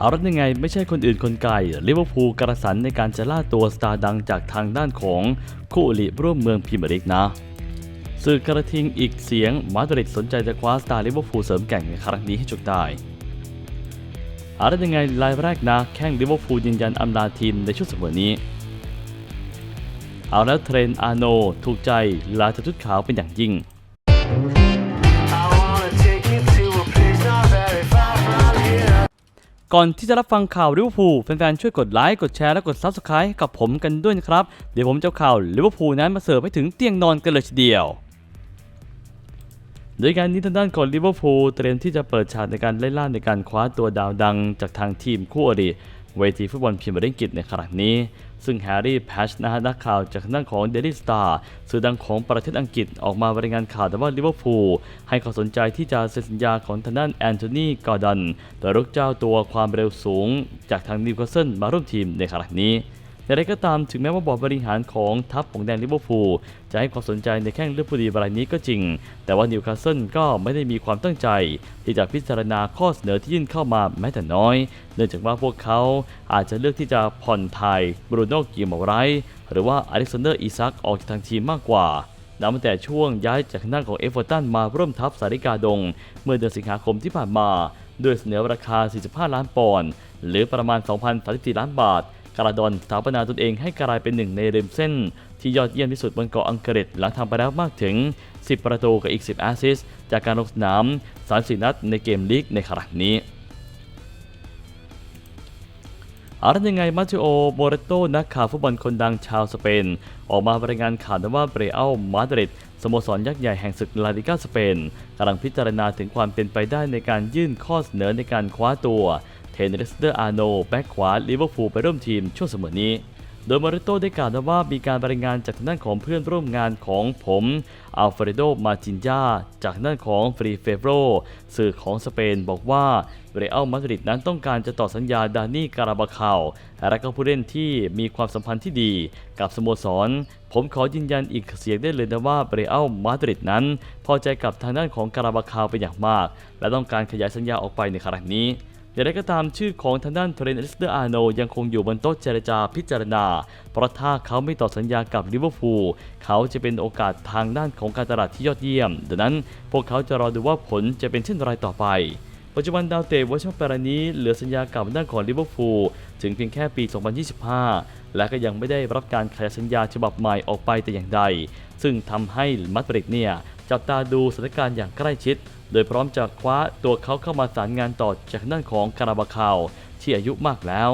เอาละยังไงไม่ใช่คนอื่นคนไกลลิเวอร์พูลกระสันในการจะล่าตัวสตาร์ดังจากทางด้านของคู่อริร่วมเมืองพรีเมร์ลีกนะสื่อกระทิงอีกเสียงมาดริดสนใจจะคว้าสตาร์ลิเวอร์พูลเสริมแก่งในครั้งนี้ให้จบได้เอาละยังไงรายแรกนะแข้งลิเวอร์พูลยืนยันอำลาทีมในช่วงเสมอนี้ เอาแล้วเทรนอาโน ถูกใจลาจากชุดขาวเป็นอย่างยิ่ง ก่อนที่จะรับฟังข่าวลิเวอร์พูลแฟนๆช่วยกดไลค์กดแชร์และกดซับสไคร b ์กับผมกันด้วยนะครับ เดี๋ยวผมจะข่าวลิเวอร์พูลนั้นมาเสิร์ฟให้ถึงเตียงนอนกันเลยทีเดียวโดยการนี้ทางด้านของลิเวอร์พูลเตรียมที่จะเปิดฉากในการไล่ล่าในการคว้าตัวดาวดังจากทางทีมคู่อริเวทีฟุตบอลพรีเมียร์ลีกอังกฤษในครั้งนี้ ซึ่งแฮร์รี่แพชนะฮะนักข่าวจากทางด้านของเดลี่สตาร์สื่อดังของประเทศอังกฤษออกมารายงานข่าวแต่ว่าลิเวอร์พูลให้ความสนใจที่จะเซ็นสัญญาของทางด้านแอนโทนีกอร์ดอนโดยลูกเจ้าตัวความเร็วสูง จากทางนิวคาสเซิลมาร่วมทีมในครั้งนี้ อย่างไรก็ตามถึงแม้ว่าบอร์ดบริหารของทัพของแดนลิเวอร์พูลจะให้ความสนใจในแข้งเลือดผู้ดีรายนี้ก็จริง แต่ว่านิวคาสเซิลก็ไม่ได้มีความตั้งใจ ที่จะพิจารณาข้อเสนอที่ยื่นเข้ามาแม้แต่น้อย เนื่องจากว่าพวกเขาอาจจะเลือกที่จะผ่อนทายบรูโน่กิมเอาไรหรือว่าอเล็กซานเดอร์อีซักออกจากทางทีมมากกว่านับตั้งแต่ช่วงย้ายจากทางด้าของเอฟเวอร์ตันมาร่วมทัพสาริกาดง เมื่อเดือนสิงหาคมที่ผ่านมา ด้วยเสนอราคา 45 ล้านปอนด์หรือประมาณ 2,034 ล้านบาท กราดอนสถาปนาตนเองให้กลายเป็นหนึ่งในริมเส้น ที่ยอดเยี่ยมที่สุดบนเกาะอังกฤษหลังทำไปแล้วมากถึง 10 ประตูกับอีก 10 แอสซิสจากการลงสนาม34นัดในเกมลีกในครั้งนี้อาละยังไงมาติโอโมเรโตนักข่าวฟุตบอลคนดังชาวสเปน ออกมารายงานข่าวว่าเบรอัลมาดริดสโมสรยักษ์ใหญ่แห่งศึกลาลิกาสเปนกำลังพิจารณาถึงความเป็นไปได้ในการยื่นข้อเสนอในการคว้าตัว เทนเรสเตอร์อาโนแบ็กขวาลิเวอร์พูลไปร่วมทีมช่วงเสมอนี้ โดยมาริโต้ได้กล่าวว่ามีการรายงานจากทางด้านของเพื่อนร่วมงานของผมอัลเฟรโด มาจินยาจากทางด้านของฟรีเฟโรสื่อของสเปนบอกว่าเรอัลมาดริดนั้นต้องการจะต่อสัญญาดานี่การาบาคาวและก็ผู้เล่นที่มีความสัมพันธ์ที่ดีกับสโมสร ผมขอยืนยันอีกเสียงได้เลยนะว่าเรอัลมาดริดนั้น พอใจกับทางด้านของการาบาคาวเป็นอย่างมาก และต้องการขยายสัญญาออกไปในครั้งนี้ อย่างไรก็ตามชื่อของทางด้านเทรนเอสเตอร์อาโนยังคงอยู่บนโต๊ะเจรจาพิจารณา เพราะถ้าเขาไม่ต่อสัญญากับลิเวอร์พูลเขาจะเป็นโอกาสทางด้านของการตลาดที่ยอดเยี่ยม ดังนั้นพวกเขาจะรอดูว่าผลจะเป็นเช่นไรต่อไป ปัจจุบันดาวเตะวอชเปรานี้เหลือสัญญากับด้านของลิเวอร์พูลถึงเพียงแค่ปี 2025 และก็ยังไม่ได้รับการขยายสัญญาฉบับใหม่ออกไปแต่อย่างใด ซึ่งทำให้มาดริดเนี่ยจับตาดูสถานการณ์อย่างใกล้ชิด โดยพร้อมจะคว้าตัวเขาเข้ามาสารงานต่อจากด้านของคาราบาคาวที่อายุมากแล้ว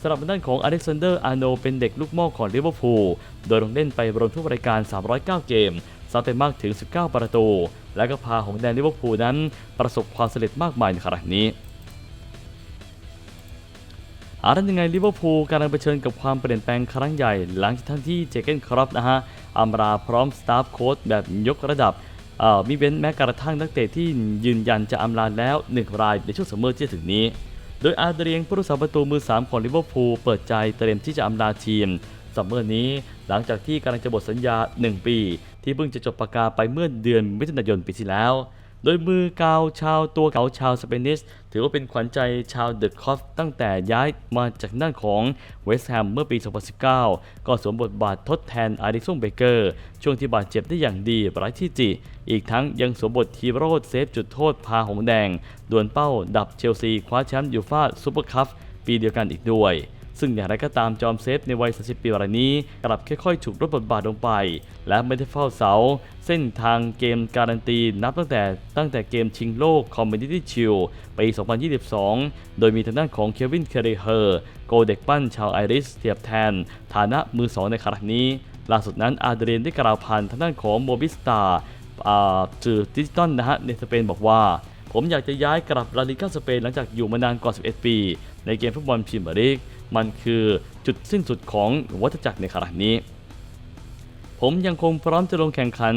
สำหรับด้านของอเล็กซานเดอร์อาโนเป็นเด็กลูกม่อของลิเวอร์พูลโดยลงเล่นไปรวมทุกรายการ 309 เกมซัดไปมากถึง 19 ประตู และก็พาของแดนลิเวอร์พูลนั้น ประสบความสำเร็จมากมายในครั้งนี้อารันยังไงลิเวอร์พูลกำลังเผชิญกับความเปลี่ยนแปลงครั้งใหญ่ หลังจากท่านที่เจเกนครอปนะฮะอัมราพร้อมสตาฟโค้ชแบบยกระดับ มีเว้นแม้กระทั่งนักเตะที่ยืนยันจะอำลาแล้วหนึ่งรายในช่วงซัมเมอร์ที่จะถึงนี้ โดยอาเดรียงผู้รักษาประตูมือ 3 ของลิเวอร์พูลเปิดใจเตรียมที่จะอำลาทีมซัมเมอร์นี้หลังจากที่กำลังจะหมดสัญญา 1 ปี ที่เพิ่งจะจบประกาไปเมื่อเดือนมิถุนายนปีที่แล้ว โดยมือกาวชาวตัวเก่าชาวสเปนิชถือว่าเป็นขวัญใจชาวเดอะคอฟตั้งแต่ย้ายมาจากด้านของเวสต์แฮมเมื่อปี 2019 ก็สวมบทบาททดแทนอาริสันเบเกอร์ ช่วงที่บาดเจ็บได้อย่างดีไร้ที่จิ อีกทั้งยังสวมบททีโรดเซฟจุดโทษพาหงแดง ดวลเป้าดับเชลซีคว้าแชมป์ยูฟ่าซูเปอร์คัพปีเดียวกันอีกด้วย ซึ่งอย่างไรก็ตามจอมเซฟในวัย 30 ปีรายนี้กลับค่อยๆ ถูกลดบทบาทลงไป และไม่ได้เฝ้าเสา เส้นทางเกมการันตีนับตั้งแต่ตั้งแต่เกมชิงโลกคอมเมดี้ชิลปี 2022 โดยมีทางด้านของเควินเคเรเฮอร์โกเด็กปั้นชาวไอริสเทียบแทน ฐานะมือสองในครั้งนี้ ล่าสุดนั้นอาเดรียนได้กล่าวผ่านทางด้านของโมบิสตาสื่อดิจิตอลนะฮะในสเปนบอกว่าผมอยากจะย้ายกลับลาลิกาสเปนหลังจากอยู่มานานกว่า 11 ปี ในเกมฟุตบอลพรีเมียร์ลีก มันคือจุดสิ้นสุดของวัฏจักรในครั้งนี้ ผมยังคงพร้อมจะลงแข่งขัน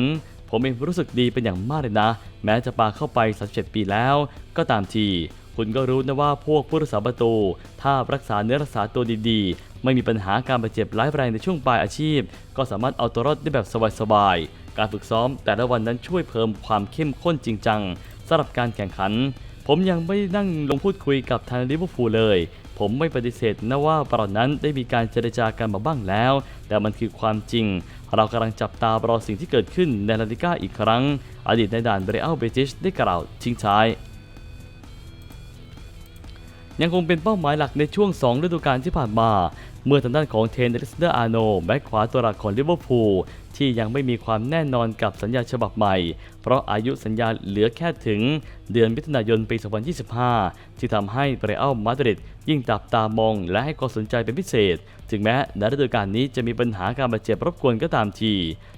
ผมเองรู้สึกดีเป็นอย่างมากเลยนะ แม้จะปาเข้าไป 37 ปีแล้ว ก็ตามที คุณก็รู้นะว่าพวกผู้รักษาประตู ถ้ารักษาเนื้อรักษาตัวดีๆ ไม่มีปัญหาการบาดเจ็บร้ายแรงในช่วงปลายอาชีพ ก็สามารถเอาตัวรอดได้แบบสบายๆ การฝึกซ้อมแต่ละวันนั้นช่วยเพิ่มความเข้มข้นจริงจังสำหรับการแข่งขันผมยังไม่นั่งลงพูดคุยกับทางลิเวอร์พูลเลย ผมไม่ปฏิเสธนะว่าตอนนั้นได้มีการเจรจากันมาบ้างแล้ว แต่มันคือความจริง เรากำลังจับตารอสิ่งที่เกิดขึ้นในลาลิก้าอีกครั้ง อดีตในด่านเบรอัลเบติชได้กล่าวทิ้งท้าย ยังคงเป็นเป้าหมายหลักในช่วง 2 ฤดูกาลที่ผ่านมา เมื่อทางด้านของเทนเอลิสเดอร์อาโนแบ็คขวาตัวหลักของลิเวอร์พูลที่ยังไม่มีความแน่นอนกับสัญญาฉบับใหม่ เพราะอายุสัญญาเหลือแค่ถึงเดือนมิถุนายนปี 2025 ที่ทำให้เรอัลมาดริดยิ่งจับตามองและให้ความสนใจเป็นพิเศษ ถึงแม้ในฤดูกาลนี้จะมีปัญหาการบาดเจ็บรบกวนก็ตามที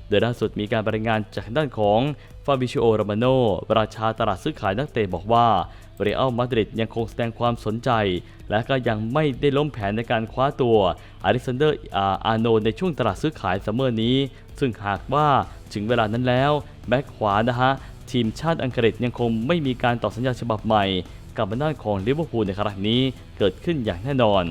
โดยล่าสุดมีการรายงานจากด้านของฟาบิชิโอ โรมาโน ราชาตลาดซื้อขายนักเตะบอกว่า เรอัลมาดริดยังคงแสดงความสนใจ และก็ยังไม่ได้ล้มแผนในการคว้าตัวอเล็กซานเดอร์อาร์โนในช่วงตลาดซื้อขายซัมเมอร์นี้ ซึ่งหากว่าถึงเวลานั้นแล้วแบ็คขวานะฮะทีมชาติอังกฤษยังคงไม่มีการต่อสัญญาฉบับใหม่ กับด้านของลิเวอร์พูลในครั้งนี้เกิดขึ้นอย่างแน่นอน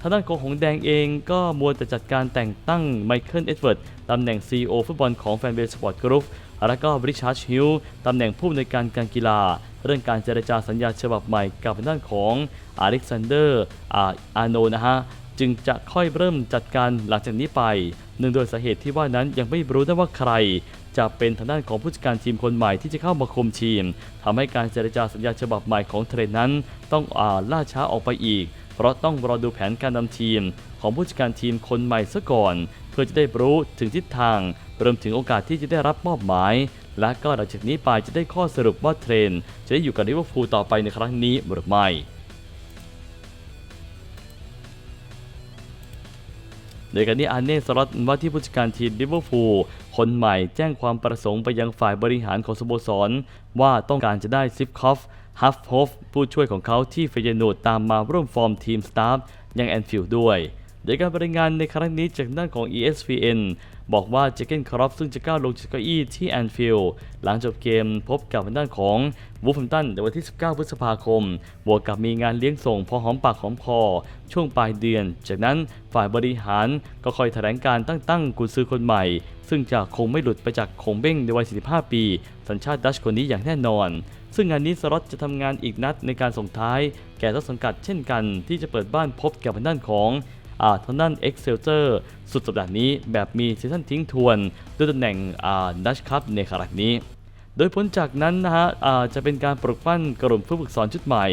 ทางด้านของหงแดงเองก็มัวแต่จัดการแต่งตั้งไมเคิลเอ็ดเวิร์ดตำแหน่ง CEO ฟุตบอลของแฟนเบสสปอร์ตกรุ๊ปและก็บริชาร์ดฮิลตำแหน่งผู้อำนวยการการกีฬา เรื่องการเจรจาสัญญาฉบับใหม่กับทางด้านของอเล็กซานเดอร์อาโนนะฮะจึงจะค่อยเริ่มจัดการหลังจากนี้ไปเนื่องโดยสาเหตุที่ว่านั้นยังไม่รู้ได้ว่าใคร จะเป็นทางด้านของผู้จัดการทีมคนใหม่ที่จะเข้ามาคุมทีมทำให้การเจรจาสัญญาฉบับใหม่ของเทรนนั้น ต้องอาล่าช้าออกไปอีก เพราะต้องรอดูแผนการนำทีม ของผู้จัดการทีมคนใหม่ซะก่อน เพื่อจะได้รู้ถึงทิศทางรวมถึงโอกาสที่จะได้รับมอบหมาย และก็หลังจากนี้ไปจะได้ข้อสรุปว่าเทรน จะได้อยู่กับลิเวอร์พูลต่อไปในครั้งนี้หรือไม่โดยการนี้อาร์เน่สลอตว่าที่ผู้จัดการทีมลิเวอร์พูลคนใหม่แจ้งความประสงค์ไปยังฝ่ายบริหารของสโมสร ว่าต้องการจะได้ซิฟคอฟฮัฟโฮฟผู้ช่วยของเขาที่เฟเยนูดตามมาร่วมฟอร์มทีมสตาฟยังแอนฟิลด์ด้วย โดยการรายงานในครั้งนี้จากด้านของ ESPN บอกว่าเจเกนครอฟซึ่งจะก้าวลงจากเก้าอี้ที่แอนฟิลด์หลังจบเกมพบกับทางด้านของวูฟแฮมตันในวันที่ 19 พฤษภาคม บวกกับมีงานเลี้ยงส่งพอหอมปากหอมคอ ช่วงปลายเดือน จากนั้นฝ่ายบริหารก็คอยแถลงการตั้งตั้งกุญซือคนใหม่ ซึ่งจะคงไม่หลุดไปจากคงเบ้งในวัย 45 ปี สัญชาติดัชคนนี้อย่างแน่นอน ซึ่งงานนี้สล็อตจะทำงานอีกนัดในการส่งท้าย แก่ต้นสังกัดเช่นกันที่จะเปิดบ้านพบกับทางด้านของ ทางด้าน Excelsior สุดสัปดาห์นี้แบบมีซีซั่นทิ้งทวนด้วยตำแหน่งดัชคัพในครั้งนี้ โดยผลจากนั้นนะฮะจะเป็นการปลุกปั้นกลุ่มผู้ฝึกสอนชุดใหม่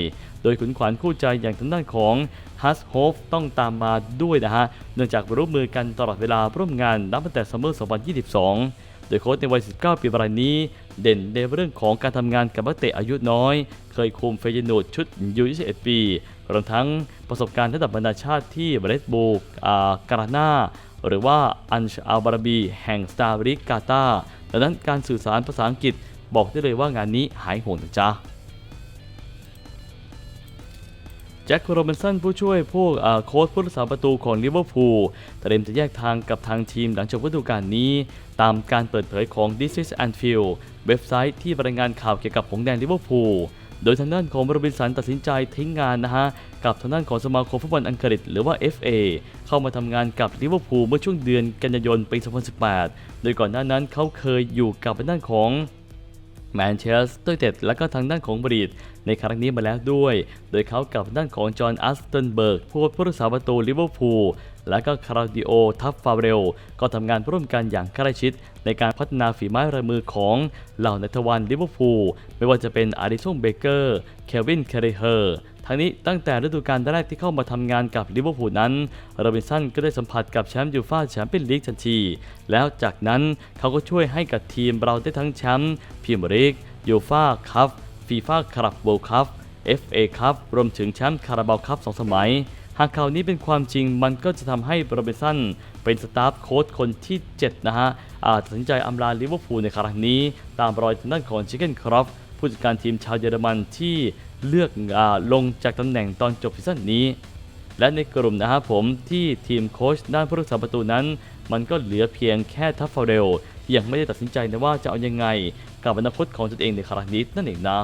โดยขุนขวัญคู่ใจอย่างทางด้านของฮัสโฮฟต้องตามมาด้วยนะฮะ เนื่องจากร่วมมือกันตลอดเวลาร่วมงานนับตั้งแต่ซัมเมอร์ 2022 โดยโค้ชในวัย 19 ปีรายนี้ เด่นในเรื่องของการทำงานกับนักเตะอายุน้อย เคยคุมเฟยนูดชุดยู21ปีรวมทั้งประสบการณ์ระดับบรรดาชาติที่เบรดบูกอาการานาหรือว่าอันชอัลบาราบี แห่งสตาร์ริกกาตาดังนั้นการสื่อสารภาษาอังกฤษ บอกได้เลยว่างานนี้หายห่วงนะจ๊ะแจ็คโรเบนสันผู้ช่วยผู้โค้ชผู้รักษาประตูของลิเวอร์พูลเตรียมจะแยกทางกับทางทีมหลังจบฤดูกาลนี้ ตามการเปิดเผยของ This is Anfield เว็บไซต์ที่รายงานข่าวเกี่ยวกับหงแดงลิเวอร์พูลโดยทางด้านของโรบินสันตัดสินใจทิ้งงานนะฮะ กับทางด้านของสมาคมฟุตบอลอังกฤษหรือว่า FA เข้ามาทำงานกับลิเวอร์พูลเมื่อช่วงเดือนกันยายนปี 2018 โดยก่อนหน้านั้นเขาเคยอยู่กับทางด้านของ แมนเชสเตอร์เต็ดและก็ทางด้านของบรีดในครั้งนี้มาแล้วด้วย โดยเขากับด้านของจอห์นอัสตันเบิร์กผู้ผู้รักษาประตูลิเวอร์พูลและก็คาราดิโอทัฟฟาเรล ก็ทำงานร่วมกันอย่างใกล้ชิด ในการพัฒนาฝีไม้ลายมือของเหล่านักวันลิเวอร์พูลไม่ว่าจะเป็นอาริสันเบเกอร์ เควิน เคเรเฮอร์ ทั้งนี้ตั้งแต่ฤดูกาลแรกที่เข้ามาทำงานกับลิเวอร์พูลนั้นโรบินสันก็ได้สัมผัสกับแชมป์ยูฟ่าแชมเปี้ยนลีกทันที แล้วจากนั้นเขาก็ช่วยให้กับทีมเราได้ทั้งแชมป์พรีเมียร์ลีกยูฟ่าคัพฟีฟ่าคลับเวิลด์คัพ FA คัพรวมถึงแชมป์คาราบาวคัพสองสมัย หากข่าวนี้เป็นความจริงมันก็จะทำให้โรบินสันเป็นสตาฟโค้ชคนที่ 7 นะฮะอาจตัดสินใจอำลาลิเวอร์พูลในครั้งนี้ ตามรอยทางด้านของชิคเก้นครอฟ ผู้จัดการทีมชาวเยอรมันที่เลือกอลงจากตำแหน่งตอนจบซีซั่นนี้ และในกลุ่มนะครับผมที่ทีมโค้ชด้านผู้รักษาประตูนั้น มันก็เหลือเพียงแค่ทัฟฟาเรลที่ยังไม่ได้ตัดสินใจนะว่าจะเอาอยังไง กับอนาคตของตนเองในครั้งนี้นั่นเองนะ